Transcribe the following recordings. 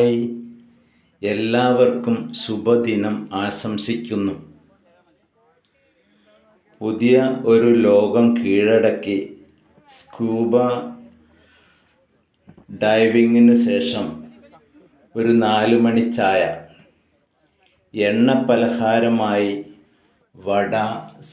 Hi. എല്ലാവർക്കും ശുഭദിനം ആശംസിക്കുന്നു. പുതിയ ഒരു ലോകം കീഴടക്കി സ്കൂബ ഡൈവിങ്ങിന് ശേഷം ഒരു നാല് മണി ചായ എണ്ണ പലഹാരമായി വട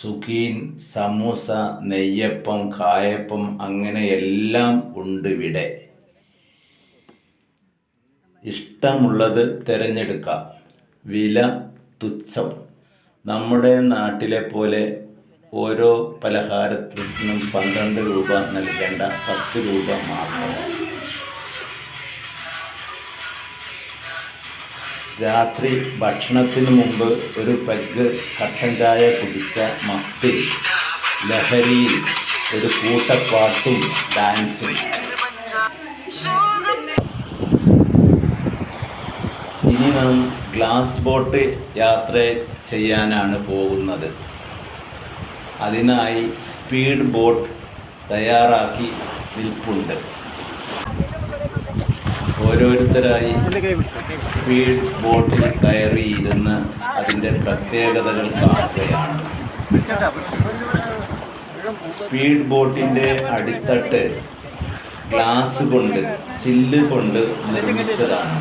സുഖീൻ സമൂസ നെയ്യപ്പം കായപ്പം അങ്ങനെ എല്ലാം ഉണ്ട് ഇവിടെ. ഇഷ്ടമുള്ളത് തിരഞ്ഞെടുക്കാം. വില തുച്ഛം. നമ്മുടെ നാട്ടിലെ പോലെ ഓരോ പലഹാരത്തിനും പന്ത്രണ്ട് രൂപ നൽകേണ്ട പത്ത് രൂപ മാത്രം. രാത്രി ഭക്ഷണത്തിന് മുമ്പ് ഒരു പെഗ് കട്ടൻ ചായ കുടിച്ച മത്തിൽ ലഹരിയിൽ ഒരു കൂട്ടപ്പാട്ടും ഡാൻസും. ഇനി നാം ഗ്ലാസ് ബോട്ട് യാത്ര ചെയ്യാനാണ് പോകുന്നത്. അതിനായി സ്പീഡ് ബോട്ട് തയ്യാറാക്കി നിൽപ്പുണ്ട്. ഓരോരുത്തരായി സ്പീഡ് ബോട്ടിൽ കയറിയിരുന്ന് അതിന്റെ പ്രത്യേകതകൾ കാണുകയാണ്. സ്പീഡ് ബോട്ടിന്റെ അടിത്തട്ട് ഗ്ലാസ് കൊണ്ട് ചില്ല് കൊണ്ട് നിർമ്മിച്ചതാണ്.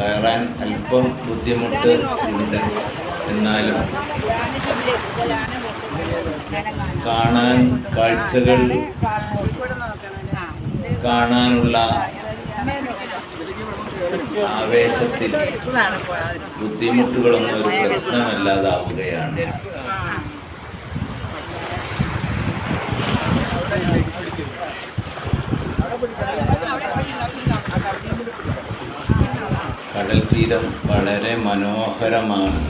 കയറാൻ അല്പം ബുദ്ധിമുട്ട് ഉണ്ട്. എന്നാലും കാണാൻ കാഴ്ചകൾ കാണാനുള്ള ആവേശത്തിൽ ബുദ്ധിമുട്ടുകളൊന്നും ഒരു പ്രശ്നമല്ലാതാവുകയാണ്. കടൽ തീരം വളരെ മനോഹരമാണ്.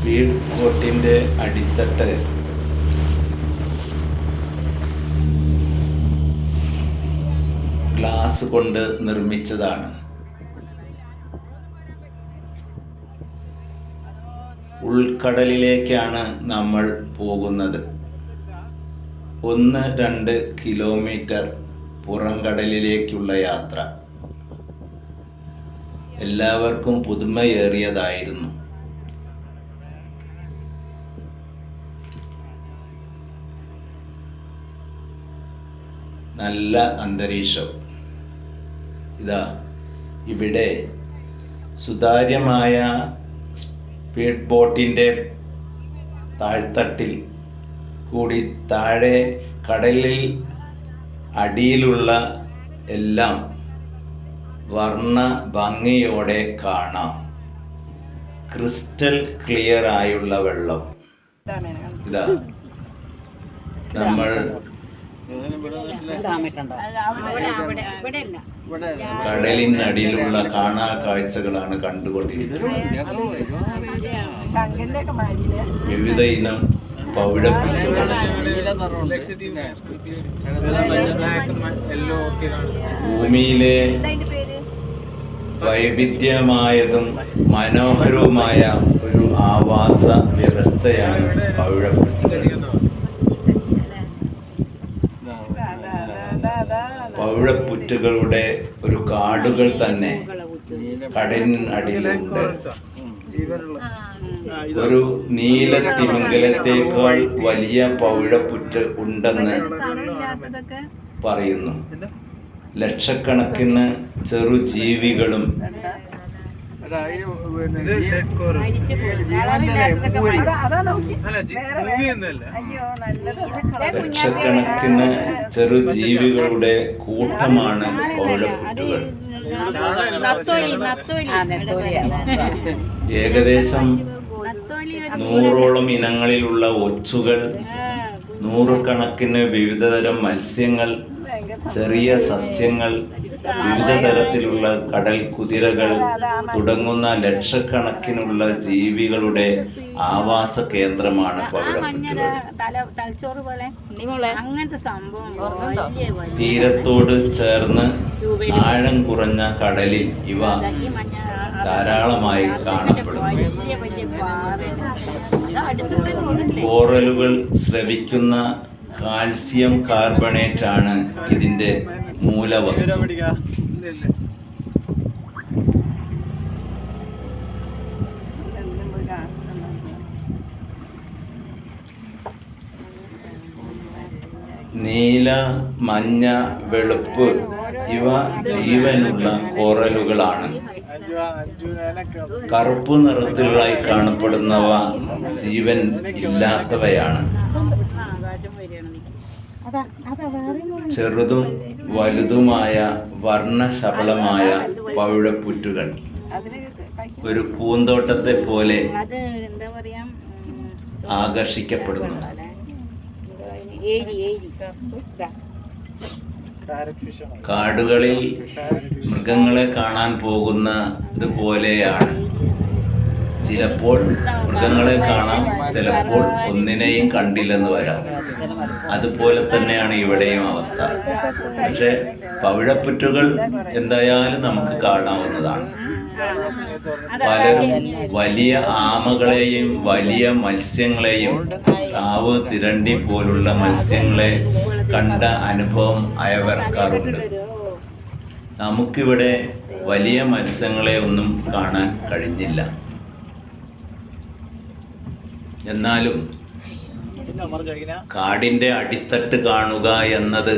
സ്പീഡ് ബോട്ടിന്റെ അടിത്തട്ട്. ഗ്ലാസ് കൊണ്ട് നിർമ്മിച്ചതാണ്. ഉൾക്കടലിലേക്കാണ് നമ്മൾ പോകുന്നത്. ഒന്ന് രണ്ട് കിലോമീറ്റർ പുറംകടലിലേക്കുള്ള യാത്ര. എല്ലാവർക്കും പുതുമയേറിയതായിരുന്നു. നല്ല അന്തരീക്ഷം. ഇതാ ഇവിടെ സുതാര്യമായ സ്പീഡ് ബോട്ടിന്റെ താഴ്ത്തട്ടിൽ കൂടി താഴെ കടലിൽ അടിയിലുള്ള എല്ലാം വർണ ഭംഗിയോടെ കാണാം ക്രിസ്റ്റൽ ക്ലിയർ ആയുള്ള വെള്ളം ഇതാ നമ്മൾ കടലിനടിയിലുള്ള കാണാ കാഴ്ചകളാണ് കണ്ടുകൊണ്ടിരിക്കുന്നത്. വിവിധ ഇനം ഭൂമിയിലെ വൈവിധ്യമായതും മനോഹരവുമായ ഒരു ആവാസ വ്യവസ്ഥയാണ് പവിഴപ്പിക്കുകൾ പവിഴപ്പുറ്റുകളുടെ ഒരു കാടുകൾ തന്നെ കടലിനടിയിലുണ്ട്. ഒരു നീല തിമിംഗലത്തേക്കാൾ വലിയ പവിഴപ്പുറ്റ് ഉണ്ടെന്ന് പറയുന്നു. ലക്ഷക്കണക്കിന് ചെറുജീവികളും ലക്ഷക്കണക്കിന് ചെറു ജീവികളുടെ കൂട്ടമാണ് പവിഴപ്പുറ്റുകൾ ഏകദേശം നൂറോളം ഇനങ്ങളിലുള്ള ഒച്ചുകൾ നൂറുകണക്കിന് വിവിധതരം മത്സ്യങ്ങൾ ചെറിയ സസ്യങ്ങൾ വിവിധ തരത്തിലുള്ള കടൽ കുതിരകൾ തുടങ്ങുന്ന ലക്ഷക്കണക്കിനുള്ള ജീവികളുടെ ആവാസ കേന്ദ്രമാണ് തീരത്തോട് ചേർന്ന് ആഴം കുറഞ്ഞ കടലിൽ ഇവ ധാരാളമായി കാണപ്പെടുന്നു. കോറലുകൾ സ്രവിക്കുന്ന കാൽസ്യം കാർബണേറ്റ് ആണ് ഇതിന്റെ മൂലവസ്തു നീല മഞ്ഞ വെളുപ്പ് ഇവ ജീവനുള്ള കോറലുകളാണ് കറുപ്പ് നിറത്തിലായി കാണപ്പെടുന്നവ ജീവൻ ഇല്ലാത്തവയാണ്. ചെറുതും വലുതുമായ വർണശബളമായ പവിഴപ്പുറ്റുകൾ ഒരു പൂന്തോട്ടത്തെ പോലെ ആകർഷിക്കപ്പെടുന്നു. ഏരി ഏരി ഇതാ. കാടുകളിൽ മൃഗങ്ങളെ കാണാൻ പോകുന്നത് പോലെയാണ് ചിലപ്പോൾ മൃഗങ്ങളെ കാണാം ചിലപ്പോൾ ഒന്നിനെയും കണ്ടില്ലെന്ന് വരാം. അതുപോലെ തന്നെയാണ് ഇവിടെയും അവസ്ഥ. പക്ഷെ പവിഴപ്പുറ്റുകൾ എന്തായാലും നമുക്ക് കാണാവുന്നതാണ്. പലരും വലിയ ആമകളെയും വലിയ മത്സ്യങ്ങളെയും സ്രാവ് തിരണ്ടി പോലുള്ള മത്സ്യങ്ങളെ കണ്ട അനുഭവം അയവിറക്കാറുണ്ട്. നമുക്കിവിടെ വലിയ മത്സ്യങ്ങളെ ഒന്നും കാണാൻ കഴിഞ്ഞില്ല. എന്നാലും കാടിന്റെ അടിത്തട്ട് കാണുക എന്നത്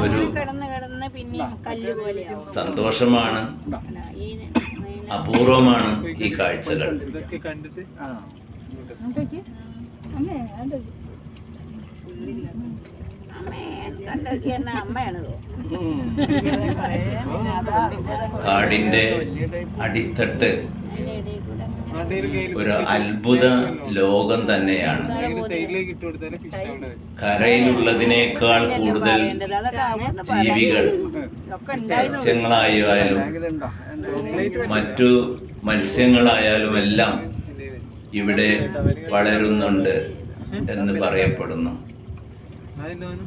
ഒരു കിടന്ന് കിടന്ന് പിന്നെ കല്ല് പോലെയാവും. സന്തോഷമാണ്. അപൂർവമാണ് ഈ കാഴ്ചകൾ. കാടിന്റെ അടിത്തട്ട് ഒരു അത്ഭുത ലോകം തന്നെയാണ്. കരയിലുള്ളതിനേക്കാൾ കൂടുതൽ ജീവികൾ സസ്യങ്ങളായാലും മറ്റു മത്സ്യങ്ങളായാലും എല്ലാം ഇവിടെ വളരുന്നുണ്ട് എന്ന് പറയപ്പെടുന്നു. അതെന്തോന്നു